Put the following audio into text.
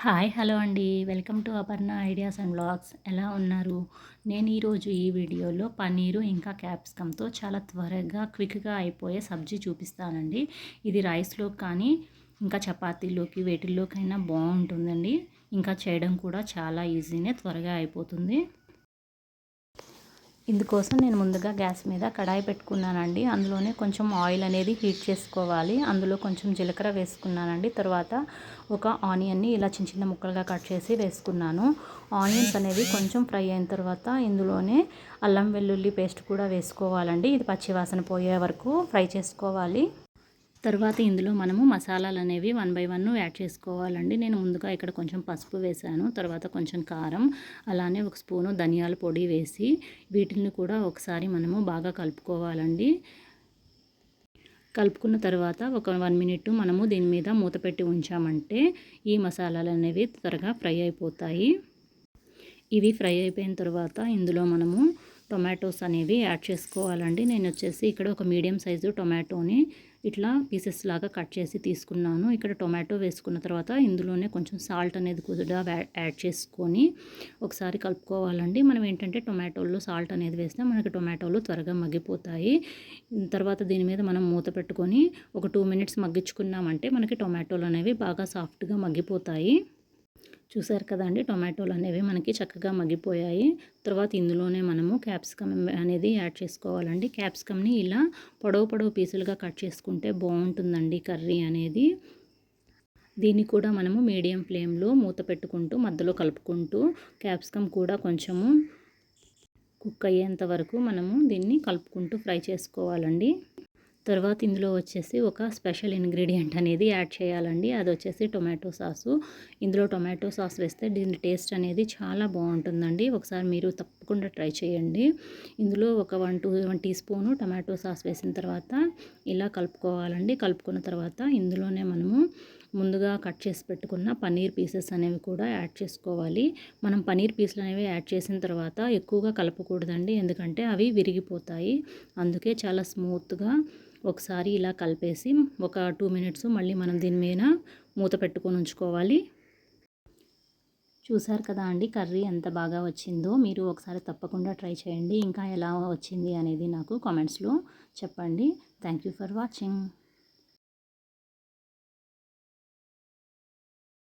Hi hello అండి. Welcome to Aparna ideas and blogs ఎలా ఉన్నారు? నేను ఈరోజు ఈ వీడియోలో పన్నీరు ఇంకా క్యాప్సికమ్తో చాలా త్వరగా క్విక్గా అయిపోయే సబ్జీ చూపిస్తానండి. ఇది రైస్లో కానీ ఇంకా చపాతీలోకి వేటిల్లోకైనా బాగుంటుందండి. ఇంకా చేయడం కూడా చాలా ఈజీనే త్వరగా అయిపోతుంది. ఇందుకోసం నేను ముందుగా గ్యాస్ మీద కడాయి పెట్టుకున్నానండి. అందులోనే కొంచెం ఆయిల్ అనేది హీట్ చేసుకోవాలి. అందులో కొంచెం జీలకర్ర వేసుకున్నానండి. తర్వాత ఒక ఆనియన్ని ఇలా చిన్న చిన్న ముక్కలుగా కట్ చేసి వేసుకున్నాను. ఆనియన్స్ అనేవి కొంచెం ఫ్రై అయిన తర్వాత ఇందులోనే అల్లం వెల్లుల్లి పేస్ట్ కూడా వేసుకోవాలండి. ఇది పచ్చివాసన పోయే వరకు ఫ్రై చేసుకోవాలి. తర్వాత ఇందులో మనము మసాలాలు అనేవి వన్ బై వన్ యాడ్ చేసుకోవాలండి. నేను ముందుగా ఇక్కడ కొంచెం పసుపు వేసాను తర్వాత కొంచెం కారం అలానే ఒక స్పూను ధనియాల పొడి వేసి వీటిని కూడా ఒకసారి మనము బాగా కలుపుకోవాలండి. కలుపుకున్న తర్వాత ఒక వన్ మినిట్ మనము దీని మీద మూత పెట్టి ఉంచామంటే ఈ మసాలాలు అనేవి త్వరగా ఫ్రై అయిపోతాయి. ఇవి ఫ్రై అయిపోయిన తర్వాత ఇందులో మనము టొమాటోస్ అనేవి యాడ్ చేసుకోవాలండి. నేను వచ్చేసి ఇక్కడ ఒక మీడియం సైజు టొమాటోని ఇట్లా పీసెస్ లాగా కట్ చేసి తీసుకున్నాను. ఇక్కడ టొమాటో వేసుకున్న తర్వాత ఇందులోనే కొంచెం సాల్ట్ అనేది కూడా యాడ్ చేసుకొని ఒకసారి కలుపుకోవాలండి. మనం ఏంటంటే టొమాటోలో సాల్ట్ అనేది వేస్తే మనకి టొమాటోలు త్వరగా మగ్గిపోతాయి. తర్వాత దీని మీద మనం మూత పెట్టుకొని ఒక టూ మినిట్స్ మగ్గించుకున్నామంటే మనకి టొమాటోలు అనేవి బాగా సాఫ్ట్గా మగ్గిపోతాయి. చూసారు కదండి టొమాటోలు అనేవి మనకి చక్కగా మగ్గిపోయాయి. తర్వాత ఇందులోనే మనము క్యాప్సికమ్ అనేది యాడ్ చేసుకోవాలండి. క్యాప్సికమ్ని ఇలా పొడవు పొడవు పీసులుగా కట్ చేసుకుంటే బాగుంటుందండి కర్రీ అనేది. దీన్ని కూడా మనము మీడియం ఫ్లేమ్లో మూత పెట్టుకుంటూ మధ్యలో కలుపుకుంటూ క్యాప్సికమ్ కూడా కొంచెము కుక్ అయ్యేంత వరకు మనము దీన్ని కలుపుకుంటూ ఫ్రై చేసుకోవాలండి. తర్వాత ఇందులో వచ్చేసి ఒక స్పెషల్ ఇంగ్రీడియంట్ అనేది యాడ్ చేయాలండి. అది వచ్చేసి టొమాటో సాసు. ఇందులో టొమాటో సాస్ వేస్తే దీని టేస్ట్ అనేది చాలా బాగుంటుందండి. ఒకసారి మీరు తప్పకుండా ట్రై చేయండి. ఇందులో ఒక one two one teaspoon tomato sauce వేసిన తర్వాత ఇలా కలుపుకోవాలండి. కలుపుకున్న తర్వాత ఇందులోనే మనము ముందుగా కట్ చేసి పెట్టుకున్న పన్నీర్ పీసెస్ అనేవి కూడా యాడ్ చేసుకోవాలి. మనం పన్నీర్ పీసులు అనేవి యాడ్ చేసిన తర్వాత ఎక్కువగా కలపకూడదండి. ఎందుకంటే అవి విరిగిపోతాయి. అందుకే చాలా స్మూత్గా ఒకసారి ఇలా కలిపేసి ఒక టూ మినిట్స్ మళ్ళీ మనం దీని మీద మూత పెట్టుకొని ఉంచుకోవాలి. చూసారు కదా అండి కర్రీ ఎంత బాగా వచ్చిందో. మీరు ఒకసారి తప్పకుండా ట్రై చేయండి. ఇంకా ఎలా వచ్చింది అనేది నాకు కామెంట్స్లో చెప్పండి. Thank you for watching.